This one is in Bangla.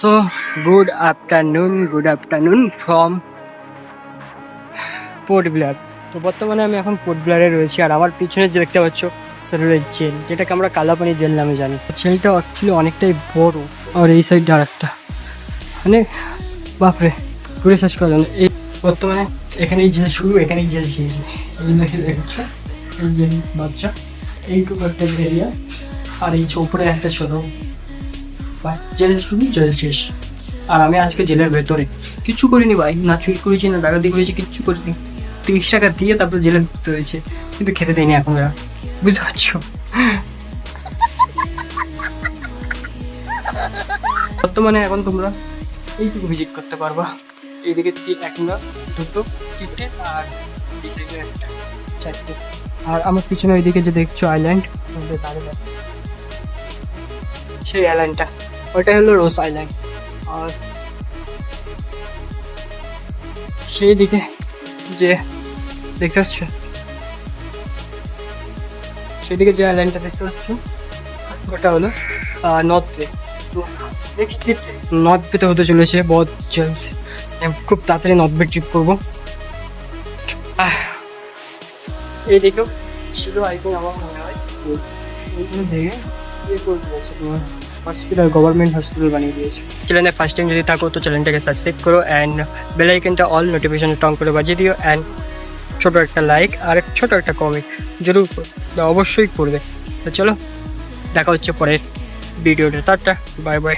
So good afternoon good afternoon from Port Blair তো বর্তমানে আমি এখন পোর্ট ব্লারে রয়েছি, আর আমার পিছনে যে দেখতে পাচ্ছ, সেলুলের জেল, যেটাকে আমরা কালাপানি জেল নামে জানি। জেলটা অ্যাকচুয়ালি অনেকটাই বড়, আর এই সাইডটা আর একটা মানে বাপরে, ঘুরে শেষ করা। এই বর্তমানে এখানেই জেল শুরু, এখানেই জেল খেয়েছি এই দেখে দেখছ, এই জেল বাচ্চা, এইটুকু একটা এরিয়া আর এই চৌপড়ে একটা ছোট বাস জেল শুরু জেল শেষ। আর আমি আজকে জেলের ভেতরে। কিচ্ছু করিনি ভাই, না চুরি করেছি, না ডাকাতি করেছি, কিচ্ছু করিনি। তিরিশ টাকা দিয়ে তারপরে জেলে ঢুকতে হয়েছে, কিন্তু খেতে দেয়নি এখন এরা বুঝতে পারছ? বর্তমানে এখন তোমরা এইটুকু ভিজিট করতে পারবা। এইদিকে একটা দুটো তিনটে আর চারটে। আর আমার পিছনে ওইদিকে যে দেখছ আইল্যান্ড সেই আইল্যান্ডটা ওইটা হলো রোজ আইল্যান্ড। আর সেই দিকে যে দেখতে পাচ্ছ? সেদিকে যে আইল্যান্ডটা দেখতে পাচ্ছ, ওটা হলো নর্থ বে তো নেক্সট ট্রিপ নর্থ বেতে হতে চলেছে, বহুত আমি খুব তাড়াতাড়ি নর্থ বে ট্রিপ করব। এই ছিল আই আমার মনে হয়। দেখে ইয়ে করে দিয়েছে তোমার। হসপিটাল গভর্নমেন্ট হসপিটাল বানিয়ে দিয়েছে। চ্যানেলে ফার্স্ট টাইম যদি থাকো তো চ্যানেলটাকে সাবস্ক্রাইব করো অ্যান্ড বেল আইকনটা অল নোটিফিকেশন টং করে বাজিয়ে দিও অ্যান্ড ছোটো একটা লাইক আর ছোটো একটা কমেন্ট জরুর। অবশ্যই করবে। তো চলো, দেখা হচ্ছে পরের ভিডিওটা তারটা বাই বাই